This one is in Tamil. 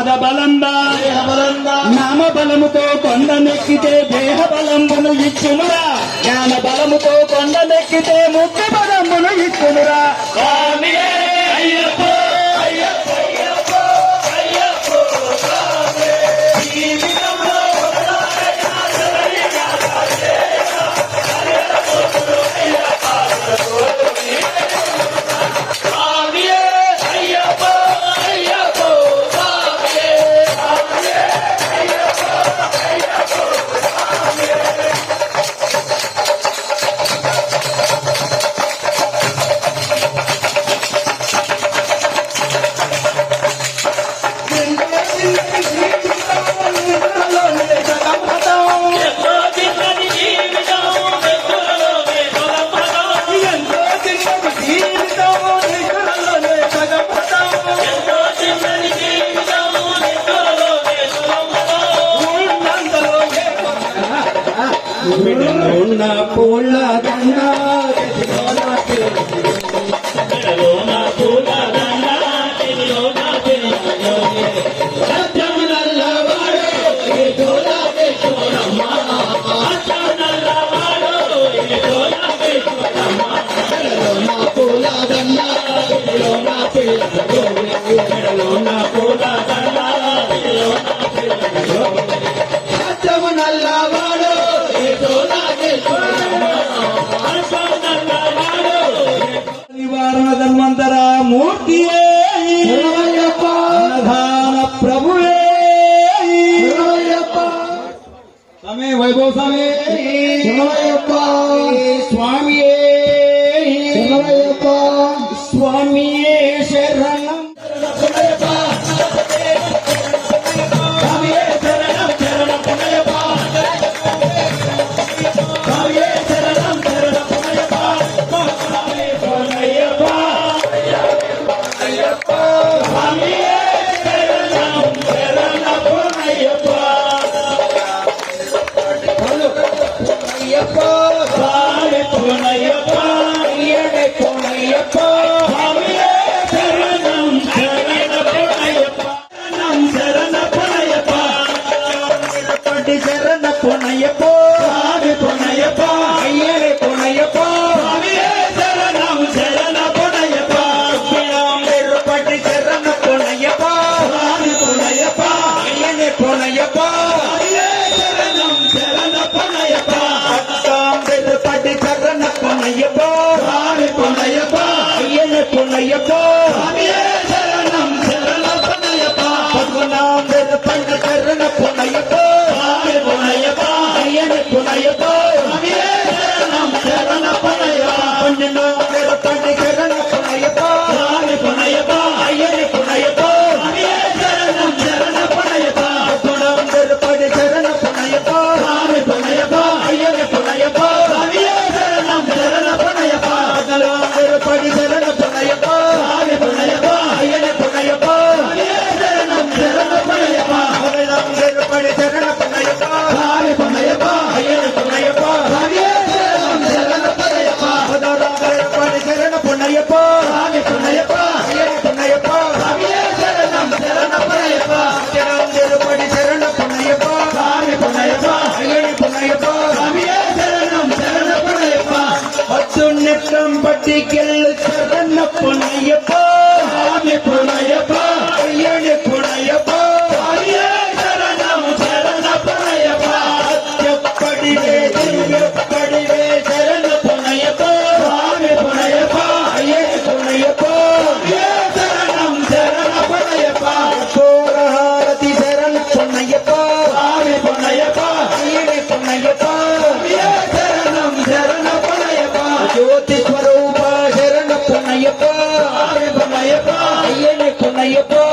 పాద బలంబా నామ బలముతో కొండ నెక్కితే దేహ బలంబును ఇచ్చునురా. జ్ఞాన బలముతో కొండ నెక్కితే ముక్తి బలంబును ఇచ్చునురా. உள்ள தன்னா వైభవసామే శరణయ్యప్ప స్వామియే. శరణయ్యప్ప శరణం. பொனையப்போ பொனையப்பா ஐயரே பொனையப்பா சரணம் சரண பொனையப்பா பெருப்பட்டு சரண பொனையப்பா பொனையப்பா ஐயனே பொனையப்பா சரணம் சரண பொனையப்பா பெருப்பட்டு சரண பொனையப்பா Thank you. na YouTube!